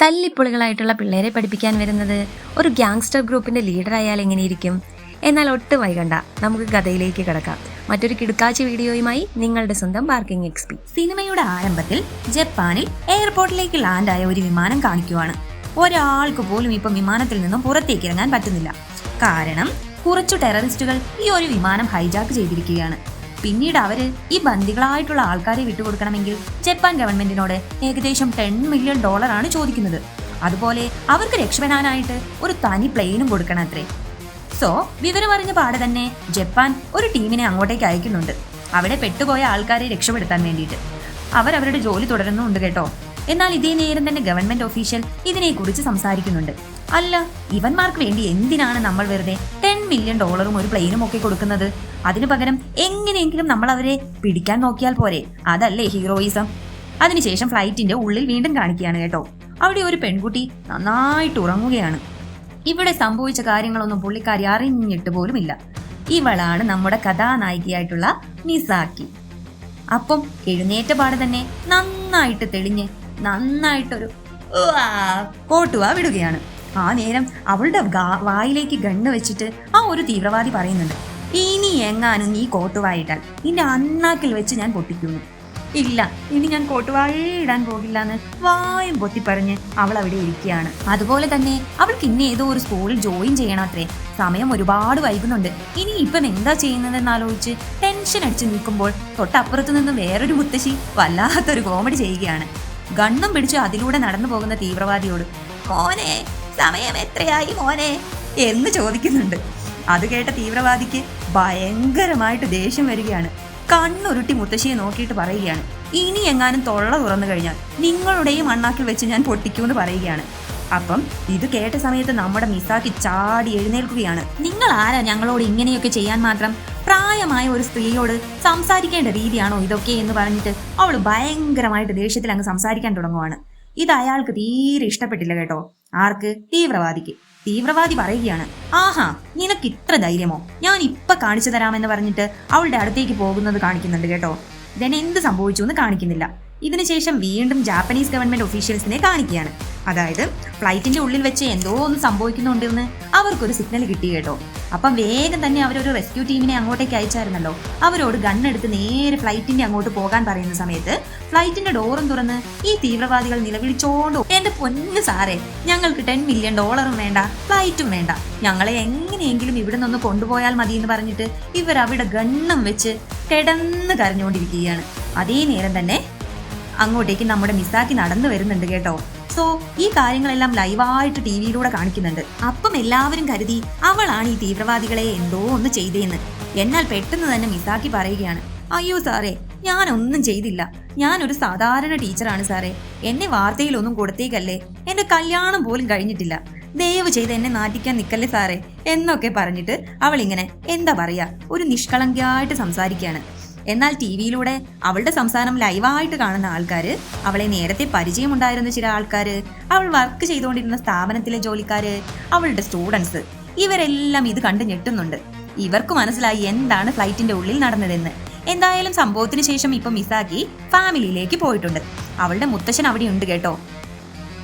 തല്ലിപ്പൊളികളായിട്ടുള്ള പിള്ളേരെ പഠിപ്പിക്കാൻ വരുന്നത് ഒരു ഗ്യാങ്സ്റ്റർ ഗ്രൂപ്പിന്റെ ലീഡർ ആയാൽ എങ്ങനെയിരിക്കും? എന്നാൽ ഒട്ടും വൈകണ്ട. നമുക്ക് കഥയിലേക്ക് കിടക്കാം. മറ്റൊരു കിടുക്കാച്ചി വീഡിയോയുമായി നിങ്ങളുടെ സ്വന്തം പാർക്കിംഗ് എക്സ്പി സിനിമയുടെ ആരംഭത്തിൽ ജപ്പാനിൽ എയർപോർട്ടിലേക്ക് ലാൻഡായ ഒരു വിമാനം കാണിക്കുവാണ്. ഒരാൾക്ക് പോലും ഇപ്പം വിമാനത്തിൽ നിന്നും പുറത്തേക്ക് ഇറങ്ങാൻ പറ്റുന്നില്ല. കാരണം കുറച്ചു ടെററിസ്റ്റുകൾ ഈ ഒരു വിമാനം ഹൈജാക്ക് ചെയ്തിരിക്കുകയാണ്. പിന്നീട് അവർ ഈ ബന്ദികളായിട്ടുള്ള ആൾക്കാരെ വിട്ടുകൊടുക്കണമെങ്കിൽ ജപ്പാൻ ഗവൺമെന്റിനോട് ഏകദേശം ടെൻ മില്യൺ ഡോളറാണ് ചോദിക്കുന്നത്. അതുപോലെ അവർക്ക് രക്ഷപ്പെടാനായിട്ട് ഒരു തനി പ്ലെയിനും കൊടുക്കണം അത്രേ. സോ വിവരമറിഞ്ഞ പാടെ തന്നെ ജപ്പാൻ ഒരു ടീമിനെ അങ്ങോട്ടേക്ക് അയക്കുന്നുണ്ട്. അവിടെ പെട്ടുപോയ ആൾക്കാരെ രക്ഷപ്പെടുത്താൻ വേണ്ടിയിട്ട്. അവർ അവരുടെ ജോലി തുടരുന്നുണ്ട് കേട്ടോ. എന്നാൽ ഇതേ നേരം തന്നെ ഗവൺമെന്റ് ഒഫീഷ്യൽ ഇതിനെക്കുറിച്ച് സംസാരിക്കുന്നുണ്ട്. അല്ല ഇവന്മാർക്ക് വേണ്ടി എന്തിനാണ് നമ്മൾ വെറുതെ മില്യൺ ഡോളറും ഒരു പ്ലെയിനും ഒക്കെ കൊടുക്കുന്നത്. അതിനു പകരം എങ്ങനെയെങ്കിലും നമ്മൾ അവരെ പിടിക്കാൻ നോക്കിയാൽ പോരെ. അതല്ലേ ഹീറോയിസം അതിനുശേഷം ഫ്ലൈറ്റിന്റെ ഉള്ളിൽ വീണ്ടും കാണിക്കുകയാണ് കേട്ടോ. അവിടെ ഒരു പെൺകുട്ടി നന്നായിട്ട് ഉറങ്ങുകയാണ്. ഇവിടെ സംഭവിച്ച കാര്യങ്ങളൊന്നും പുള്ളിക്കാരി അറിഞ്ഞിട്ട് പോലുമില്ല. ഇവളാണ് നമ്മുടെ കഥാനായികയായിട്ടുള്ള മിസാക്കി അപ്പം എഴുന്നേറ്റ പാട് തന്നെ നന്നായിട്ട് തെളിഞ്ഞ് നന്നായിട്ടൊരു കോട്ടുവാ വിടുകയാണ്. ആ നേരം അവളുടെ വായിലേക്ക് ഗണ്ണ് വെച്ചിട്ട് ആ ഒരു തീവ്രവാദി പറയുന്നുണ്ട് ഇനി എങ്ങാനും നീ കോട്ടുവായിട്ടാൽ നിന്റെ അണ്ണാക്കിൽ വെച്ച് ഞാൻ പൊട്ടിക്കുന്നു. ഇല്ല ഇനി ഞാൻ കോട്ടുവായിടാൻ പോകില്ല എന്ന് വായും പൊത്തിപ്പറഞ്ഞ് അവൾ അവിടെ ഇരിക്കുകയാണ്. അതുപോലെ തന്നെ അവൾക്ക് ഇനി ഏതോ ഒരു സ്കൂളിൽ ജോയിൻ ചെയ്യണം അത്രേ. സമയം ഒരുപാട് വൈകുന്നുണ്ട്. ഇനി ഇപ്പം എന്താ ചെയ്യുന്നതെന്ന് ആലോചിച്ച് ടെൻഷൻ അടിച്ച് നിൽക്കുമ്പോൾ തൊട്ടപ്പുറത്തു നിന്ന് വേറൊരു മുത്തശ്ശി വല്ലാത്തൊരു കോമഡി ചെയ്യുകയാണ്. ഗണ്ണും പിടിച്ച് അതിലൂടെ നടന്നു പോകുന്ന തീവ്രവാദിയോട് മോനെ സമയം എത്രയായി മോനെ? എന്ന് ചോദിക്കുന്നുണ്ട്. അത് കേട്ട തീവ്രവാദിക്ക് ഭയങ്കരമായിട്ട് ദേഷ്യം വരികയാണ്. കണ്ണുരുട്ടി മുത്തശ്ശിയെ നോക്കിയിട്ട് പറയുകയാണ് ഇനി എങ്ങാനും തൊള്ള തുറന്നു കഴിഞ്ഞാൽ നിങ്ങളുടെയും അണ്ണാക്കിൽ വെച്ച് ഞാൻ പൊട്ടിക്കുമെന്ന് പറയുകയാണ്. അപ്പം ഇത് കേട്ട സമയത്ത് നമ്മുടെ മിസാക്കി ചാടി എഴുന്നേൽക്കുകയാണ്. നിങ്ങൾ ആരാ ഞങ്ങളോട് ഇങ്ങനെയൊക്കെ ചെയ്യാൻ മാത്രം? പ്രായമായ ഒരു സ്ത്രീയോട് സംസാരിക്കേണ്ട രീതിയാണോ ഇതൊക്കെ? എന്ന് പറഞ്ഞിട്ട് അവൾ ഭയങ്കരമായിട്ട് ദേഷ്യത്തിൽ അങ്ങ് സംസാരിക്കാൻ തുടങ്ങുവാണ്. ഇത് അയാൾക്ക് തീരെ ഇഷ്ടപ്പെട്ടില്ല കേട്ടോ. ആർക്ക്? തീവ്രവാദിക്ക്. തീവ്രവാദി പറയുകയാണ് ആഹാ നിനക്ക് ഇത്ര ധൈര്യമോ? ഞാൻ ഇപ്പൊ കാണിച്ചു തരാമെന്ന് പറഞ്ഞിട്ട് അവളുടെ അടുത്തേക്ക് പോകുന്നത് കാണിക്കുന്നുണ്ട് കേട്ടോ. ഇതെന്നെ എന്ത് സംഭവിച്ചു എന്ന് കാണിക്കുന്നില്ല. ഇതിനുശേഷം വീണ്ടും ജാപ്പനീസ് ഗവൺമെന്റ് ഒഫീഷ്യൽസിനെ കാണിക്കുകയാണ്. അതായത് ഫ്ലൈറ്റിന്റെ ഉള്ളിൽ വെച്ച് എന്തോ ഒന്ന് സംഭവിക്കുന്നുണ്ടെന്ന് അവർക്കൊരു സിഗ്നൽ കിട്ടി കേട്ടോ. അപ്പം വേഗം തന്നെ അവരൊരു റെസ്ക്യൂ ടീമിനെ അങ്ങോട്ടേക്ക് അയച്ചായിരുന്നല്ലോ. അവരോട് ഗണ്ണെടുത്ത് നേരെ ഫ്ലൈറ്റിന്റെ അങ്ങോട്ട് പോകാൻ പറയുന്ന സമയത്ത് ഫ്ലൈറ്റിന്റെ ഡോറും തുറന്ന് ഈ തീവ്രവാദികൾ നിലവിളിച്ചോണ്ടോ എന്റെ പൊന്ന് സാറേ ഞങ്ങൾക്ക് ടെൻ മില്യൺ ഡോളറും വേണ്ട ഫ്ലൈറ്റും വേണ്ട. ഞങ്ങളെ എങ്ങനെയെങ്കിലും ഇവിടെ നിന്ന് കൊണ്ടുപോയാൽ മതി എന്ന് പറഞ്ഞിട്ട് ഇവർ അവിടെ ഗണ്ണും വെച്ച് കിടന്ന് കരഞ്ഞുകൊണ്ടിരിക്കുകയാണ് അതേ നേരം തന്നെ അങ്ങോട്ടേക്ക് നമ്മുടെ മിസാക്കി നടന്നു വരുന്നുണ്ട് കേട്ടോ. സോ ഈ കാര്യങ്ങളെല്ലാം ലൈവായിട്ട് ടി വിയിലൂടെ കാണിക്കുന്നുണ്ട്. അപ്പം എല്ലാവരും കരുതി അവളാണ് ഈ തീവ്രവാദികളെ എന്തോ ഒന്ന് ചെയ്തേന്ന്. എന്നാൽ പെട്ടെന്ന് തന്നെ മിസാക്കി പറയുകയാണ് അയ്യോ സാറേ ഞാനൊന്നും ചെയ്തില്ല. ഞാനൊരു സാധാരണ ടീച്ചറാണ് സാറേ. എന്നെ വാർത്തയിലൊന്നും കൊടുത്തേക്കല്ലേ. എന്റെ കല്യാണം പോലും കഴിഞ്ഞിട്ടില്ല. ദയവ് ചെയ്ത് എന്നെ നാട്ടിക്കാൻ നിക്കല്ലേ സാറേ എന്നൊക്കെ പറഞ്ഞിട്ട് അവളിങ്ങനെ എന്താ പറയാ ഒരു നിഷ്കളങ്കയായിട്ട് സംസാരിക്കുകയാണ്. എന്നാൽ ടി വിയിലൂടെ അവളുടെ സംസാരം ലൈവായിട്ട് കാണുന്ന ആൾക്കാർ അവളെ നേരത്തെ പരിചയമുണ്ടായിരുന്ന ചില ആൾക്കാർ അവൾ വർക്ക് ചെയ്തുകൊണ്ടിരുന്ന സ്ഥാപനത്തിലെ ജോലിക്കാർ അവളുടെ സ്റ്റുഡൻസ് ഇവരെല്ലാം ഇത് കണ്ട് ഞെട്ടുന്നുണ്ട്. ഇവർക്ക് മനസ്സിലായി എന്താണ് ഫ്ലൈറ്റിന്റെ ഉള്ളിൽ നടന്നതെന്ന്. എന്തായാലും സംഭവത്തിന് ശേഷം ഇപ്പൊ മിസ്സാക്കി ഫാമിലിയിലേക്ക് പോയിട്ടുണ്ട്. അവളുടെ മുത്തശ്ശൻ അവിടെ ഉണ്ട് കേട്ടോ.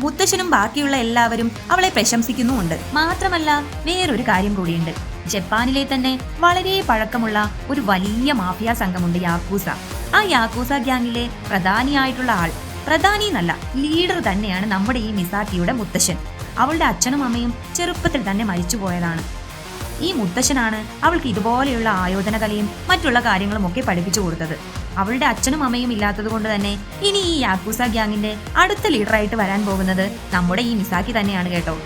മുത്തശ്ശനും ബാക്കിയുള്ള എല്ലാവരും അവളെ പ്രശംസിക്കുന്നുമുണ്ട്. മാത്രമല്ല വേറൊരു കാര്യം കൂടിയുണ്ട്. ജപ്പാനിലെ തന്നെ വളരെ പഴക്കമുള്ള ഒരു വലിയ മാഫിയ സംഘമുണ്ട് യാക്കൂസ. ആ യാക്കൂസ ഗ്യാങ്ങിലെ പ്രധാനിയായിട്ടുള്ള ആൾ പ്രധാനി എന്നല്ല ലീഡർ തന്നെയാണ് നമ്മുടെ ഈ മിസാക്കിയുടെ മുത്തശ്ശൻ. അവളുടെ അച്ഛനും അമ്മയും ചെറുപ്പത്തിൽ തന്നെ മരിച്ചു പോയതാണ് ഈ മുത്തശ്ശനാണ് അവൾക്ക് ഇതുപോലെയുള്ള ആയോധന കലയും മറ്റുള്ള കാര്യങ്ങളും ഒക്കെ പഠിപ്പിച്ചു കൊടുത്തത്. അവളുടെ അച്ഛനും അമ്മയും ഇല്ലാത്തത് കൊണ്ട് തന്നെ ഇനി ഈ യാക്കൂസ ഗ്യാങ്ങിന്റെ അടുത്ത ലീഡറായിട്ട് വരാൻ പോകുന്നത് നമ്മുടെ ഈ മിസാക്കി തന്നെയാണ് കേട്ടോ.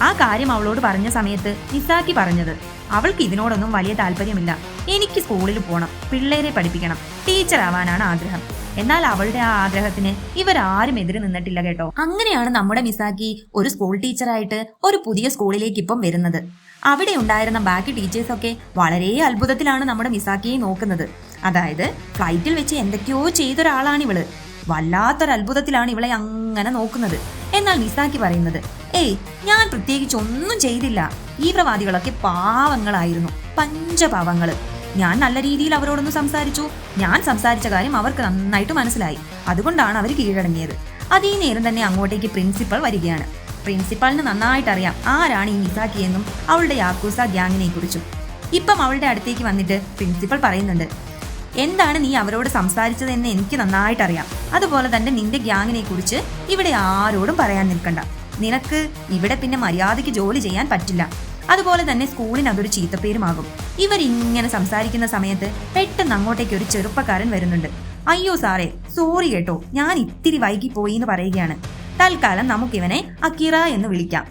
ആ കാര്യം അവളോട് പറഞ്ഞ സമയത്ത് നിസാക്കി പറഞ്ഞത് അവൾക്ക് ഇതിനോടൊന്നും വലിയ താല്പര്യമില്ല. എനിക്ക് സ്കൂളിൽ പോകണം പിള്ളേരെ പഠിപ്പിക്കണം ടീച്ചർ ആവാനാണ് ആഗ്രഹം. എന്നാൽ അവളുടെ ആ ആഗ്രഹത്തിന് ഇവരാരും എതിര് നിന്നിട്ടില്ല കേട്ടോ. അങ്ങനെയാണ് നമ്മുടെ മിസാക്കി ഒരു സ്കൂൾ ടീച്ചറായിട്ട് ഒരു പുതിയ സ്കൂളിലേക്ക് ഇപ്പം വരുന്നത്. അവിടെ ഉണ്ടായിരുന്ന ബാക്കി ടീച്ചേഴ്സൊക്കെ വളരെ അത്ഭുതത്തിലാണ് നമ്മുടെ മിസാക്കിയെ നോക്കുന്നത്. അതായത് ഫ്ലൈറ്റിൽ വെച്ച് എന്തൊക്കെയോ ചെയ്തൊരാളാണ് ഇവൾ വല്ലാത്തൊരു അത്ഭുതത്തിലാണ് ഇവളെ അങ്ങനെ നോക്കുന്നത്. എന്നാൽ മിസാക്കി പറയുന്നത് ഏയ് ഞാൻ പ്രത്യേകിച്ച് ഒന്നും ചെയ്തില്ല. ഈ പ്രവാദികളൊക്കെ പാവങ്ങളായിരുന്നു പഞ്ചപാവങ്ങൾ. ഞാൻ നല്ല രീതിയിൽ അവരോടൊന്ന് സംസാരിച്ചു. ഞാൻ സംസാരിച്ച കാര്യം അവർക്ക് നന്നായിട്ട് മനസ്സിലായി. അതുകൊണ്ടാണ് അവർ കീഴടങ്ങിയത്. അതേ നേരം തന്നെ അങ്ങോട്ടേക്ക് പ്രിൻസിപ്പൽ വരികയാണ്. പ്രിൻസിപ്പാളിന് നന്നായിട്ട് അറിയാം ആരാണ് ഈ മിസാക്കി എന്നും അവളുടെ യാക്കൂസ ഗ്യാങ്ങിനെ കുറിച്ചും ഇപ്പം അവളുടെ അടുത്തേക്ക് വന്നിട്ട് പ്രിൻസിപ്പൽ പറയുന്നുണ്ട് എന്താണ് നീ അവരോട് സംസാരിച്ചതെന്ന് എനിക്ക് നന്നായിട്ട് അറിയാം അതുപോലെ തന്നെ നിന്റെ ഗ്യാങ്ങിനെ കുറിച്ച് ഇവിടെ ആരോടും പറയാൻ നിൽക്കണ്ട. നിനക്ക് ഇവിടെ പിന്നെ മര്യാദയ്ക്ക് ജോലി ചെയ്യാൻ പറ്റില്ല. അതുപോലെ തന്നെ സ്കൂളിന് അതൊരു ചീത്തപ്പേരുമാകും. ഇവർ ഇങ്ങനെ സംസാരിക്കുന്ന സമയത്ത് പെട്ടെന്ന് അങ്ങോട്ടേക്ക് ഒരു ചെറുപ്പക്കാരൻ വരുന്നുണ്ട്. അയ്യോ സാറേ സോറി കേട്ടോ. ഞാൻ ഇത്തിരി വൈകി പോയി എന്ന് പറയുകയാണ്. തൽക്കാലം നമുക്കിവനെ അക്കീറ എന്ന് വിളിക്കാം.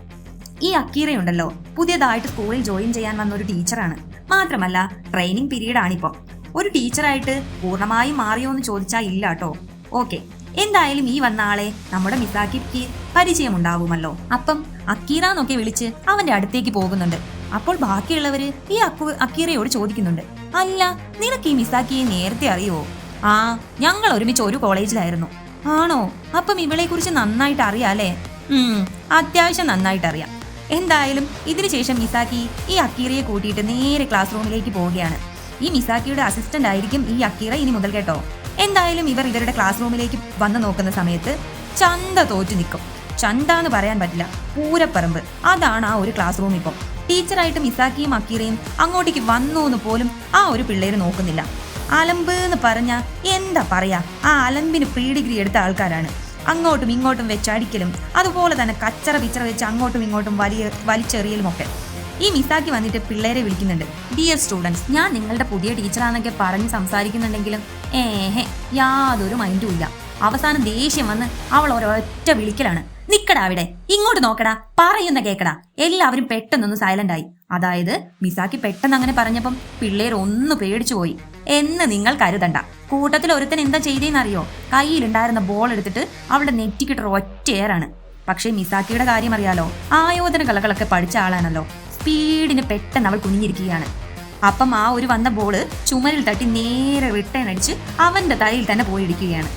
ഈ അക്കീറയുണ്ടല്ലോ. പുതിയതായിട്ട് സ്കൂളിൽ ജോയിൻ ചെയ്യാൻ വന്ന ഒരു ടീച്ചറാണ്. മാത്രമല്ല ട്രെയിനിങ് പീരീഡ് ആണിപ്പോ ഒരു ടീച്ചറായിട്ട് പൂർണമായും മാറിയോ എന്ന് ചോദിച്ചാൽ ഇല്ല കേട്ടോ ഓക്കെ എന്തായാലും ഈ വന്ന ആളെ നമ്മുടെ മിസാക്കിക്ക് പരിചയമുണ്ടാവുമല്ലോ. അപ്പം അക്കീറ എന്നൊക്കെ വിളിച്ച് അവന്റെ അടുത്തേക്ക് പോകുന്നുണ്ട്. അപ്പോൾ ബാക്കിയുള്ളവര് ഈ അക്കു അക്കീറയോട് ചോദിക്കുന്നുണ്ട്. അല്ല നിനക്ക് ഈ മിസാക്കിയെ നേരത്തെ അറിയോ? ആ ഞങ്ങൾ ഒരുമിച്ച് ഒരു കോളേജിലായിരുന്നു. ആണോ? അപ്പം ഇവളെ കുറിച്ച് നന്നായിട്ട് അറിയാലേ ഉം അത്യാവശ്യം നന്നായിട്ട് അറിയാം. എന്തായാലും ഇതിനുശേഷം മിസാക്കി ഈ അക്കീറയെ കൂട്ടിയിട്ട് നേരെ ക്ലാസ് റൂമിലേക്ക് പോവുകയാണ്. ഈ മിസാക്കിയുടെ അസിസ്റ്റന്റ് ആയിരിക്കും ഈ അക്കീറ ഇനി മുതൽ കേട്ടോ. എന്തായാലും ഇവർ ഇവരുടെ ക്ലാസ് റൂമിലേക്ക് വന്നു നോക്കുന്ന സമയത്ത് ചന്ത തോറ്റു നിൽക്കും. ചന്ത എന്ന് പറയാൻ പറ്റില്ല പൂരപ്പറമ്പ്. അതാണ് ആ ഒരു ക്ലാസ് റൂം ഇപ്പം. ടീച്ചറായിട്ട് മിസാക്കിയും അക്കീറയും അങ്ങോട്ടേക്ക് വന്നു എന്ന് പോലും ആ ഒരു പിള്ളേര് നോക്കുന്നില്ല. അലമ്പ് എന്ന് പറഞ്ഞ എന്താ പറയാ ആ അലമ്പിന് പ്രീ ഡിഗ്രി എടുത്ത ആൾക്കാരാണ്. അങ്ങോട്ടും ഇങ്ങോട്ടും വെച്ചടിക്കലും അതുപോലെ തന്നെ കച്ചറ പിച്ചറ വെച്ച് അങ്ങോട്ടും ഇങ്ങോട്ടും വലിയ വലിച്ചെറിയലും ഒക്കെ ഈ മിസാക്കി വന്നിട്ട് പിള്ളേരെ വിളിക്കുന്നുണ്ട്. ഡിയർ സ്റ്റുഡൻസ് ഞാൻ നിങ്ങളുടെ പുതിയ ടീച്ചറാണെന്നൊക്കെ പറഞ്ഞ് സംസാരിക്കുന്നുണ്ടെങ്കിലും ഏഹെ യാതൊരു മൈൻഡും ഇല്ല. അവസാനം ദേഷ്യം വന്ന് അവൾ ഒരൊറ്റ വിളിക്കലാണ്. നിക്കടാ അവിടെ ഇങ്ങോട്ട് നോക്കടാ പറയുന്ന കേക്കടാ. എല്ലാവരും പെട്ടെന്നൊന്ന് സൈലന്റ് ആയി. അതായത് മിസാക്കി പെട്ടെന്ന് അങ്ങനെ പറഞ്ഞപ്പം പിള്ളേർ ഒന്ന് പേടിച്ചു പോയി. എന്ന് നിങ്ങൾ കരുതണ്ട. കൂട്ടത്തിൽ ഒരുത്തൻ എന്താ ചെയ്തേന്നറിയോ? കയ്യിലുണ്ടായിരുന്ന ബോൾ എടുത്തിട്ട് അവളുടെ നെറ്റിക്കിട്ടൊരു ഒറ്റയേറാണ് പക്ഷേ മിസാക്കിയുടെ കാര്യം അറിയാലോ ആയോധന കലകളൊക്കെ പഠിച്ച ആളാണല്ലോ. സ്പീഡിന് പെട്ടെന്ന് അവൾ കുനിഞ്ഞിരിക്കുകയാണ്. അപ്പം ആ ഒരു വന്ന ബോൾ ചുമരിൽ തട്ടി നേരെ റിട്ടേൺ അടിച്ച് അവന്റെ തലയിൽ തന്നെ പോയിരിക്കുകയാണ്.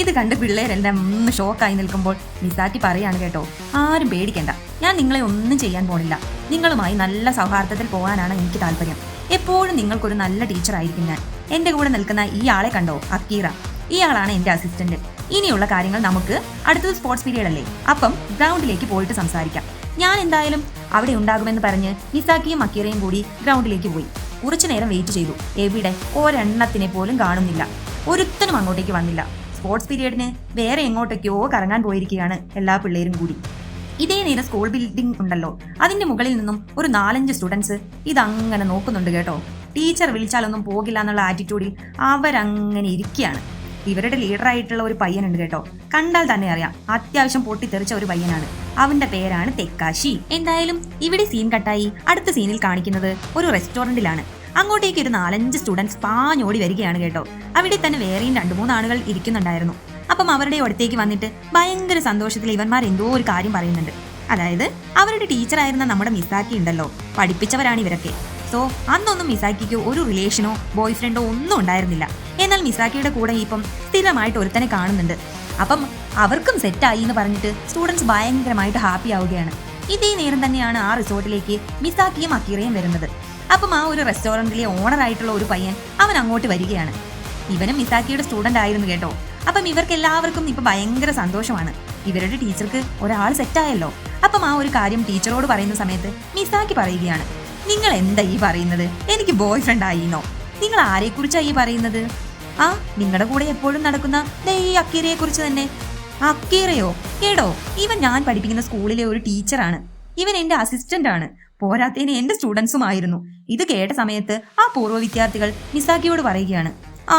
ഇത് കണ്ട് പിള്ളേരെല്ലാം ഒന്ന് ഷോക്കായി നിൽക്കുമ്പോൾ മിസാക്കി പറയാണ് കേട്ടോ ആരും പേടിക്കണ്ട ഞാൻ നിങ്ങളെ ഒന്നും ചെയ്യാൻ പോണില്ല. നിങ്ങളുമായി നല്ല സൗഹാർദ്ദത്തിൽ പോകാനാണ് എനിക്ക് താല്പര്യം. എപ്പോഴും നിങ്ങൾക്കൊരു നല്ല ടീച്ചർ ആയിരിക്കും ഞാൻ. എന്റെ കൂടെ നിൽക്കുന്ന ഈ ആളെ കണ്ടോ അക്കീറ? ഇയാളാണ് എന്റെ അസിസ്റ്റന്റ് ഇനിയുള്ള കാര്യങ്ങൾ നമുക്ക് അടുത്തത് സ്പോർട്സ് പീരീഡ് അല്ലേ അപ്പം ഗ്രൗണ്ടിലേക്ക് പോയിട്ട് സംസാരിക്കാം. ഞാൻ എന്തായാലും അവിടെ ഉണ്ടാകുമെന്ന് പറഞ്ഞ് നിസാക്കിയും അക്കീറയും കൂടി ഗ്രൗണ്ടിലേക്ക് പോയി. കുറച്ചു നേരം വെയിറ്റ് ചെയ്തു. എവിടെ? ഒരെണ്ണത്തിനെ പോലും കാണുന്നില്ല. ഒരുത്തനും അങ്ങോട്ടേക്ക് വന്നില്ല. സ്പോർട്സ് പീരീഡിന് വേറെ എങ്ങോട്ടേക്കോ കറങ്ങാൻ പോയിരിക്കുകയാണ് എല്ലാ പിള്ളേരും കൂടി. ഇതേ നേരം സ്കൂൾ ബിൽഡിംഗ് ഉണ്ടല്ലോ. അതിന്റെ മുകളിൽ നിന്നും ഒരു നാലഞ്ച് സ്റ്റുഡൻസ് ഇതങ്ങനെ നോക്കുന്നുണ്ട് കേട്ടോ. ടീച്ചർ വിളിച്ചാലൊന്നും പോകില്ല എന്നുള്ള ആറ്റിറ്റ്യൂഡിൽ അവരങ്ങനെ ഇരിക്കുകയാണ്. ഇവരുടെ ലീഡറായിട്ടുള്ള ഒരു പയ്യനുണ്ട് കേട്ടോ. കണ്ടാൽ തന്നെ അറിയാം അത്യാവശ്യം പൊട്ടിത്തെറിച്ച ഒരു പയ്യനാണ്. അവന്റെ പേരാണ് തെക്കാശി. എന്തായാലും ഇവിടെ സീൻ കട്ടായി അടുത്ത സീനിൽ കാണിക്കുന്നത് ഒരു റെസ്റ്റോറന്റിലാണ് അങ്ങോട്ടേക്ക് ഒരു നാലഞ്ച് സ്റ്റുഡൻസ് പാഞ്ഞോടി വരികയാണ് കേട്ടോ. അവിടെ തന്നെ വേറെയും രണ്ടു മൂന്ന് ആളുകൾ ഇരിക്കുന്നുണ്ടായിരുന്നു. അപ്പം അവരുടെ അടുത്തേക്ക് വന്നിട്ട് ഭയങ്കര സന്തോഷത്തിൽ ഇവന്മാർ എന്തോ ഒരു കാര്യം പറയുന്നുണ്ട്. അതായത് അവരുടെ ടീച്ചറായിരുന്ന നമ്മുടെ മിസ്സാക്കി ഉണ്ടല്ലോ. പഠിപ്പിച്ചവരാണ് ഇവരൊക്കെ. സോ അന്നൊന്നും മിസാക്കിക്ക് ഒരു റിലേഷനോ ബോയ് ഫ്രണ്ടോ ഒന്നും ഉണ്ടായിരുന്നില്ല. എന്നാൽ മിസാക്കിയുടെ കൂടെ ഇപ്പം സ്ഥിരമായിട്ട് ഒരുത്തനെ കാണുന്നുണ്ട്. അപ്പം അവർക്കും സെറ്റായി എന്ന് പറഞ്ഞിട്ട് സ്റ്റുഡൻസ് ഭയങ്കരമായിട്ട് ഹാപ്പി ആവുകയാണ്. ഇതേ നേരം തന്നെയാണ് ആ റിസോർട്ടിലേക്ക് മിസാക്കിയും അക്കീറയും വരുന്നത്. അപ്പം ആ ഒരു റെസ്റ്റോറന്റിലെ ഓണർ ആയിട്ടുള്ള ഒരു പയ്യൻ അവൻ അങ്ങോട്ട് വരികയാണ്. ഇവനും മിസാക്കിയുടെ സ്റ്റുഡന്റ് ആയിരുന്നു കേട്ടോ. അപ്പം ഇവർക്ക് എല്ലാവർക്കും ഇപ്പം ഭയങ്കര സന്തോഷമാണ്. ഇവരുടെ ടീച്ചർക്ക് ഒരാൾ സെറ്റായല്ലോ അപ്പം ആ ഒരു കാര്യം ടീച്ചറോട് പറയുന്ന സമയത്ത് മിസാക്കി പറയുകയാണ്. നിങ്ങൾ എന്താ ഈ പറയുന്നത്? എനിക്ക് ബോയ് ഫ്രണ്ട് ആയിന്നോ? നിങ്ങൾ ആരെക്കുറിച്ചാ ഈ പറയുന്നത്? ആ നിങ്ങളുടെ കൂടെ എപ്പോഴും നടക്കുന്ന ദേ ഈ അക്കീറയെ കുറിച്ച് തന്നെ. അക്കീറയോ? കേടോ ഇവൻ ഞാൻ പഠിപ്പിക്കുന്ന സ്കൂളിലെ ഒരു ടീച്ചറാണ്. ഇവൻ എന്റെ അസിസ്റ്റന്റ് ആണ് പോരാത്തതിന് എന്റെ സ്റ്റുഡൻസും ആയിരുന്നു ഇത് കേട്ട സമയത്ത് ആ പൂർവ വിദ്യാർത്ഥികൾ മിസാക്കിയോട് പറയുകയാണ്. ആ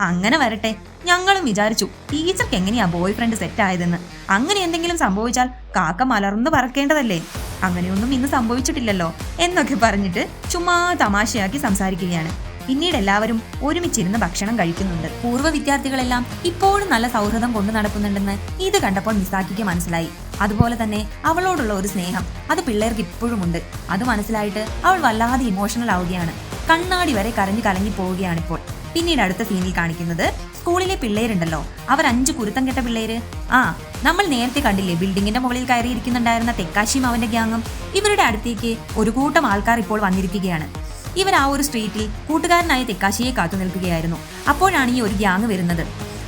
അങ്ങനെ വരട്ടെ. ഞങ്ങളും വിചാരിച്ചു ടീച്ചർക്ക് എങ്ങനെയാ ബോയ് ഫ്രണ്ട് സെറ്റ് ആയതെന്ന്? അങ്ങനെ എന്തെങ്കിലും സംഭവിച്ചാൽ കാക്ക മലർന്നു പറക്കേണ്ടതല്ലേ? അങ്ങനെയൊന്നും ഇന്ന് സംഭവിച്ചിട്ടില്ലല്ലോ എന്നൊക്കെ പറഞ്ഞിട്ട് ചുമ്മാ തമാശയാക്കി സംസാരിക്കുകയാണ്. പിന്നീട് എല്ലാവരും ഒരുമിച്ചിരുന്ന് ഭക്ഷണം കഴിക്കുന്നുണ്ട്. പൂർവ വിദ്യാർത്ഥികളെല്ലാം ഇപ്പോഴും നല്ല സൗഹൃദം കൊണ്ടു നടക്കുന്നുണ്ടെന്ന് ഇത് കണ്ടപ്പോൾ മിസാക്കിക്ക് മനസ്സിലായി. അതുപോലെ തന്നെ അവളോടുള്ള ഒരു സ്നേഹം അത് പിള്ളേർക്ക് ഇപ്പോഴും ഉണ്ട്. അത് മനസ്സിലായിട്ട് അവൾ വല്ലാതെ ഇമോഷണൽ ആവുകയാണ്. കണ്ണാടി വരെ കരഞ്ഞു കലങ്ങി പോവുകയാണിപ്പോൾ പിന്നീട് അടുത്ത സീനിൽ കാണിക്കുന്നത് സ്കൂളിലെ പിള്ളേരുണ്ടല്ലോ. അവർ അഞ്ച് കുരുത്തം കെട്ട പിള്ളേര്. ആ നമ്മൾ നേരത്തെ കണ്ടില്ലേ ബിൽഡിങ്ങിന്റെ മുകളിൽ കയറിയിരിക്കുന്നുണ്ടായിരുന്ന തെക്കാശിയും അവന്റെ ഗ്യാങ്ങും. ഇവരുടെ അടുത്തേക്ക് ഒരു കൂട്ടം ആൾക്കാർ ഇപ്പോൾ വന്നിരിക്കുകയാണ്. ഇവർ ആ ഒരു സ്ട്രീറ്റിൽ കൂട്ടുകാരനായ തെക്കാശിയെ കാത്തു നിൽക്കുകയായിരുന്നു. അപ്പോഴാണ് ഈ ഒരു ഗ്യാങ് വരുന്നത്.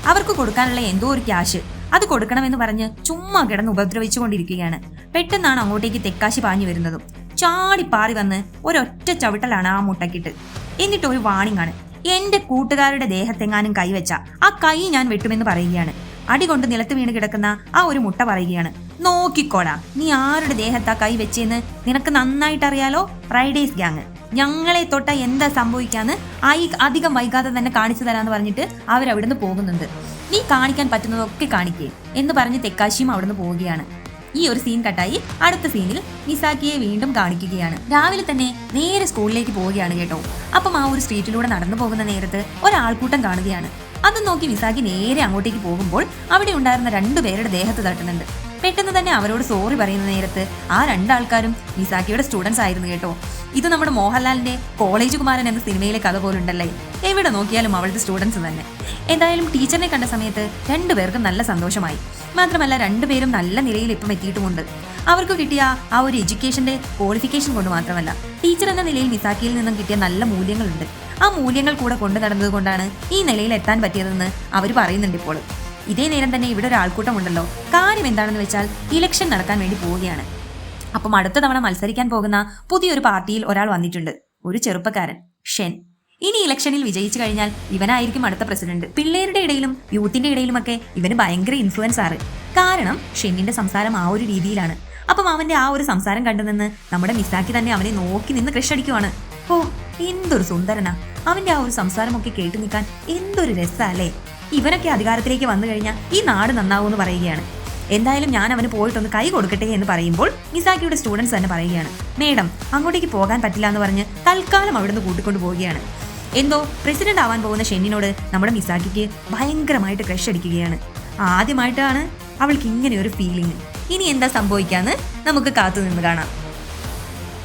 അവർക്ക് കൊടുക്കാനുള്ള എന്തോ ഒരു ക്യാഷ് അത് കൊടുക്കണമെന്ന് പറഞ്ഞ് ചുമ്മാ കിടന്ന് ഉപദ്രവിച്ചുകൊണ്ടിരിക്കുകയാണ്. പെട്ടെന്നാണ് അങ്ങോട്ടേക്ക് തെക്കാശി പാഞ്ഞു വരുന്നതും. ചാടി പാറി വന്ന് ഒരൊറ്റ ചവിട്ടലാണ് ആ മുട്ടക്കിട്ട്. എന്നിട്ട് ഒരു വാണിംഗ് ആണ്. എന്റെ കൂട്ടുകാരുടെ ദേഹത്തെങ്ങാനും കൈവച്ച ആ കൈ ഞാൻ വെട്ടുമെന്ന് പറയുകയാണ്. അടികൊണ്ട് നിലത്ത് വീണ് കിടക്കുന്ന ആ ഒരു മുട്ട പറയുകയാണ്. നോക്കിക്കോടാ നീ ആരുടെ ദേഹത്താ കൈ വെച്ചെന്ന് നിനക്ക് നന്നായിട്ട് അറിയാലോ ഫ്രൈഡേസ് ഗ്യാങ്. ഞങ്ങളെ തൊട്ട എന്താ സംഭവിക്കാന്ന് ആയി അധികം വൈകാതെ തന്നെ കാണിച്ചു തരാന്ന് പറഞ്ഞിട്ട് അവരവിടുന്ന് പോകുന്നുണ്ട്. നീ കാണിക്കാൻ പറ്റുന്നതൊക്കെ കാണിക്കേ എന്ന് പറഞ്ഞ് തെക്കാശിയും അവിടുന്ന് പോവുകയാണ്. ഈ ഒരു സീൻ കട്ടായി അടുത്ത സീനിൽ മിസാക്കിയെ വീണ്ടും കാണിക്കുകയാണ്. രാവിലെ തന്നെ നേരെ സ്കൂളിലേക്ക് പോവുകയാണ് കേട്ടോ. അപ്പം ആ ഒരു സ്ട്രീറ്റിലൂടെ നടന്നു പോകുന്ന നേരത്ത് ഒരാൾക്കൂട്ടം കാണുകയാണ്. അത് നോക്കി മിസാക്കി നേരെ അങ്ങോട്ടേക്ക് പോകുമ്പോൾ അവിടെ ഉണ്ടായിരുന്ന രണ്ടുപേരുടെ ദേഹത്ത് തട്ടുന്നുണ്ട്. പെട്ടെന്ന് തന്നെ അവരോട് സോറി പറയുന്ന നേരത്ത് ആ രണ്ടാൾക്കാരും മിസാക്കിയുടെ സ്റ്റുഡൻസ് ആയിരുന്നു കേട്ടോ. ഇത് നമ്മുടെ മോഹൻലാലിന്റെ കോളേജ് കുമാരൻ എന്ന സിനിമയിലെ കഥ പോലുണ്ടല്ലേ? എവിടെ നോക്കിയാലും അവളുടെ സ്റ്റുഡൻസ് തന്നെ. എന്തായാലും ടീച്ചറിനെ കണ്ട സമയത്ത് രണ്ടുപേർക്കും നല്ല സന്തോഷമായി. മാത്രമല്ല രണ്ടുപേരും നല്ല നിലയിൽ ഇപ്പം എത്തിയിട്ടുമുണ്ട്. അവർക്ക് കിട്ടിയ ആ ഒരു എഡ്യൂക്കേഷന്റെ ക്വാളിഫിക്കേഷൻ കൊണ്ട് മാത്രമല്ല ടീച്ചർ എന്ന നിലയിൽ മിസാക്കിയിൽ നിന്നും കിട്ടിയ നല്ല മൂല്യങ്ങളുണ്ട്. ആ മൂല്യങ്ങൾ കൂടെ കൊണ്ടു നടന്നത് കൊണ്ടാണ് ഈ നിലയിൽ എത്താൻ പറ്റിയതെന്ന് അവർ പറയുന്നുണ്ട് ഇപ്പോൾ. ഇതേ നേരം തന്നെ ഇവിടെ ഒരു ആൾക്കൂട്ടം ഉണ്ടല്ലോ. കാര്യം എന്താണെന്ന് വെച്ചാൽ ഇലക്ഷൻ നടക്കാൻ വേണ്ടി പോവുകയാണ്. അപ്പം അടുത്ത തവണ മത്സരിക്കാൻ പോകുന്ന പുതിയൊരു പാർട്ടിയിൽ ഒരാൾ വന്നിട്ടുണ്ട്. ഒരു ചെറുപ്പക്കാരൻ ഷെൻ. ഇനി ഇലക്ഷനിൽ വിജയിച്ചു കഴിഞ്ഞാൽ ഇവനായിരിക്കും അടുത്ത പ്രസിഡന്റ്. പിള്ളേരുടെ ഇടയിലും യൂത്തിന്റെ ഇടയിലുമൊക്കെ ഇവന് ഭയങ്കര ഇൻഫ്ലുവൻസ് ആണ്. കാരണം ഷെന്നിന്റെ സംസാരം ആ ഒരു രീതിയിലാണ്. അപ്പം അവന്റെ ആ ഒരു സംസാരം കണ്ടു നിന്ന് നമ്മുടെ മിസ്സാക്കി തന്നെ അവനെ നോക്കി നിന്ന് കൃഷടിക്കുവാണ് ഓ എന്തൊരു സുന്ദരനാ. അവന്റെ ആ ഒരു സംസാരമൊക്കെ കേട്ടു നിൽക്കാൻ എന്തൊരു രസമല്ലേ ഇവനൊക്കെ അധികാരത്തിലേക്ക് വന്നു കഴിഞ്ഞാൽ ഈ നാട് നന്നാവൂന്ന് പറയുകയാണ്. എന്തായാലും ഞാൻ അവന് പോയിട്ടൊന്ന് കൈ കൊടുക്കട്ടെ എന്ന് പറയുമ്പോൾ മിസാക്കിയുടെ സ്റ്റുഡൻസ് തന്നെ പറയുകയാണ് മേഡം അങ്ങോട്ടേക്ക് പോകാൻ പറ്റില്ല എന്ന് പറഞ്ഞ് തൽക്കാലം അവിടുന്ന് കൂട്ടിക്കൊണ്ട് പോവുകയാണ്. എന്തോ പ്രസിഡന്റ് ആവാൻ പോകുന്ന ഷെന്നിനോട് നമ്മുടെ മിസാക്കിക്ക് ഭയങ്കരമായിട്ട് ക്രഷ് അടിക്കുകയാണ്. ആദ്യമായിട്ടാണ് അവൾക്ക് ഇങ്ങനെ ഒരു ഫീലിംഗ് ഇനി എന്താ സംഭവിക്കാന്ന് നമുക്ക് കാത്തു നിന്ന് കാണാം.